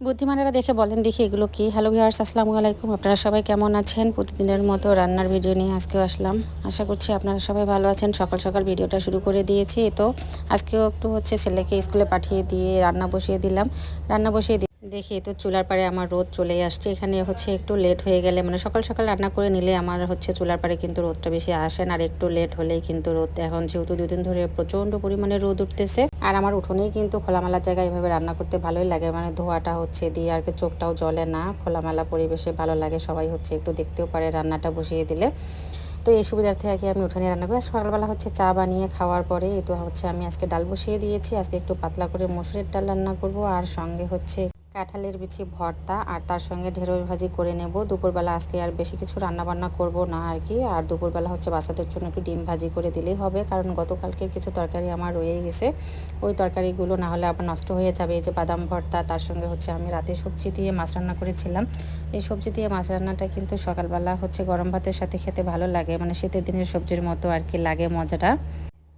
বুদ্ধিমানেরা দেখে বলেন, দেখি এগুলো কি? হ্যালো ভিউয়ার্স আসসালামু আলাইকুম। আপনারা সবাই কেমন আছেন? প্রতিদিনের মতো রান্নার ভিডিও নিয়ে আজকেও আসলাম। আশা করছি আপনারা সবাই ভালো আছেন। সকাল সকাল ভিডিওটা শুরু করে দিয়েছি। তো, আজকেও একটু হচ্ছে ছেলেকে স্কুলে পাঠিয়ে দিয়ে রান্না বসিয়ে দিলাম। রান্না বসিয়ে দেখি তো চুলার পাড়ে আমার রোদ চলে আসছে। এখানে হচ্ছে একটু লেট হয়ে গেলে মানে সকাল সকাল রান্না করে নিলে আমার হচ্ছে চুলার পাড়ে কিন্তু রোদটা বেশি আসে না আর একটু লেট হলেই কিন্তু রোদ। এখন যেহেতু দুদিন ধরে প্রচণ্ড পরিমাণে রোদ উঠতেছে আর আমার উঠোনেই কিন্তু খোলামেলার জায়গায় এভাবে রান্না করতে ভালোই লাগে। মানে ধোয়াটা হচ্ছে দিয়ে আর কি চোখটাও জ্বলে না। খোলামেলা পরিবেশে ভালো লাগে সবাই হচ্ছে একটু দেখতেও পারে রান্নাটা বসিয়ে দিলে। তো এই সুবিধার্থে আর কি আমি উঠানে রান্না করি। সকালবেলা হচ্ছে চা বানিয়ে খাওয়ার পরে তো হচ্ছে আমি আজকে ডাল বসিয়ে দিয়েছি। আজকে একটু পাতলা করে মসুরের ডাল রান্না করব। আর সঙ্গে হচ্ছে কাঁঠালের বিচি, ভর্তা আর তার সঙ্গে ঢেঁড়স ভাজি করে নেব। দুপুরবেলা আজকে আর বেশি কিছু রান্না বান্না করব না আর কি। আর দুপুরবেলা হচ্ছে বাচ্চাদের জন্য একটু ডিম ভাজি করে দিলেই হবে, কারণ গতকালকে কিছু তরকারি আমার রয়ে গেছে। ওই তরকারিগুলো না হলে আবার নষ্ট হয়ে যাবে। এই যে বাদাম, ভর্তা, তার সঙ্গে হচ্ছে আমি রাতে সবজি দিয়ে মাছ রান্না করেছিলাম। এই সবজি দিয়ে মাছ রান্নাটা কিন্তু সকালবেলা হচ্ছে গরম ভাতের সাথে খেতে ভালো লাগে। মানে শীতের দিনের সবজির মতো আর কি লাগে মজাটা।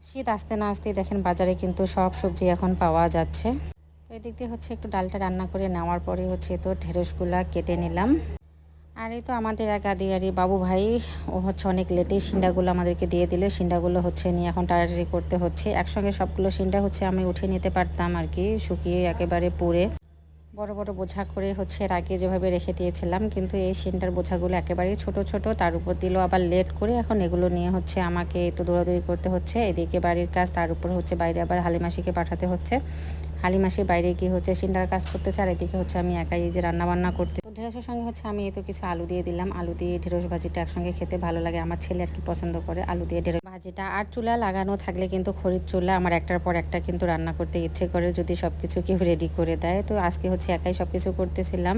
শীত আসতে না আসতেই দেখেন বাজারে কিন্তু সব সবজি এখন পাওয়া যাচ্ছে। এদিক দিয়ে হচ্ছে একটু ডালটা রান্না করে নেওয়ার পরে হচ্ছে তো ঢেঁড়সগুলা কেটে নিলাম। আর এই তো আমাদের এক আদিয়ারি বাবু ভাই, ও হচ্ছে অনেক লেটে সিন্ডাগুলো আমাদেরকে দিয়ে দিল। সিন্ডাগুলো হচ্ছে নিয়ে এখন টাড়াটাড়ি করতে হচ্ছে। একসঙ্গে সবগুলো সিন্ডা হচ্ছে আমি উঠে নিতে পারতাম আর কি, শুকিয়ে একেবারে পুড়ে। বড় বড় বোঝা করে হচ্ছে এর আগে যেভাবে রেখে দিয়েছিলাম, কিন্তু এই সিনটার বোঝাগুলো একেবারেই ছোট ছোট, তার উপর দিল আবার লেট করে এখন এগুলো নিয়ে হচ্ছে আমাকে তো দৌড়াদৌড়ি করতে হচ্ছে। এদিকে বাড়ির কাজ, তার উপর হচ্ছে বাইরে আবার হালিমাসিকে পাঠাতে হচ্ছে। হালিমাসি বাইরে গিয়ে হচ্ছে সিন্ডার কাজ করতে চার এদিকে হচ্ছে আমি একাই যে রান্নাবান্না করতে ঢেঁড়সের সঙ্গে হচ্ছে আমি এই তো কিছু আলু দিয়ে দিলাম। আলু দিয়ে ঢেঁড়স ভাজিটা একসঙ্গে খেতে ভালো লাগে, আমার ছেলে আর কি পছন্দ করে, আলু দিয়ে ঢেঁড়স ভাজিটা আর চুলা লাগানো থাকলে কিন্তু খড়ির চুলা আমার একটার পর একটা কিন্তু রান্না করতে ইচ্ছে করে যদি সব কিছু কেউ রেডি করে দেয়। তো আজকে হচ্ছে একাই সব কিছু করতেছিলাম।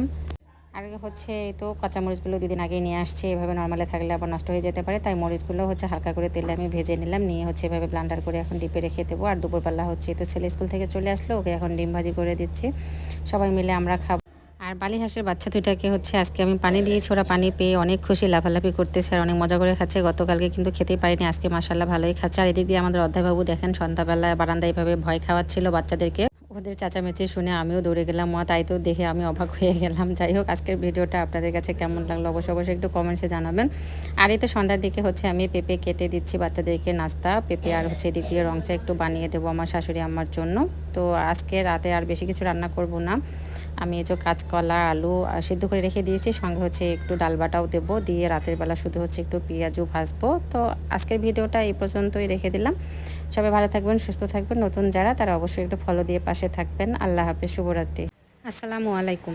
আর হচ্ছে তো কাঁচামরিচগুলো দুদিন আগে নিয়ে আসছে, এভাবে নর্মালে থাকলে আবার নষ্ট হয়ে যেতে পারে। তাই মরিচগুলো হচ্ছে হালকা করে তেলে আমি ভেজে নিলাম, নিয়ে হচ্ছে এভাবে ব্লান্ডার করে এখন ডিপে রেখে দেবো। আর দুপুরবেলা হচ্ছে তো ছেলে স্কুল থেকে চলে আসলো, ওকে এখন ডিম ভাজি করে দিচ্ছি। সবাই মিলে আমরা খাব। আর বালি হাঁসের বাচ্চা দুইটাকে হচ্ছে আজকে আমি পানি দিয়েছি। ওরা পানি পেয়ে অনেক খুশি, লাফালাফি করতেছে আর অনেক মজা করে খাচ্ছে। গতকালকে কিন্তু খেতেই পারিনি, আজকে মাসাল্লাহ ভালোই খাচ্ছে। আর এদিক দিয়ে আমাদের অধ্যায়বাবু দেখেন সন্ধ্যাবেলায় বারান্দায় এইভাবে ভয় খাওয়াচ্ছিল বাচ্চাদেরকে। ওদের চাচামেচি শুনে আমিও দৌড়ে গেলাম। মা, তাই তো দেখে আমি অবাক হয়ে গেলাম। যাই হোক, আজকের ভিডিওটা আপনাদের কাছে কেমন লাগল অবশ্যই অবশ্যই একটু কমেন্টসে জানাবেন। আর এই তো সন্ধ্যার দিকে হচ্ছে আমি পেঁপে কেটে দিচ্ছি বাচ্চাদেরকে নাস্তা। পেঁপে আর হচ্ছে এদিক দিয়ে রংচা একটু বানিয়ে দেবো আমার শাশুড়ি আমার জন্য। তো আজকে রাতে আর বেশি কিছু রান্না করব না। আমি এই যে কাঁচকলা, আলু সিদ্ধ করে রেখে দিয়েছি। সঙ্গে হচ্ছে একটু ডাল বাটাও দেবো। দিয়ে রাতের বেলা শুধু হচ্ছে একটু পেঁয়াজও ভাজবো। তো আজকের ভিডিওটা এই পর্যন্তই রেখে দিলাম। সবাই ভালো থাকবেন, সুস্থ থাকবেন। নতুন যারা, তারা অবশ্যই একটু ফলো দিয়ে পাশে থাকবেন। আল্লাহ হাফেজ, শুভরাত্রি। আসসালামু আলাইকুম।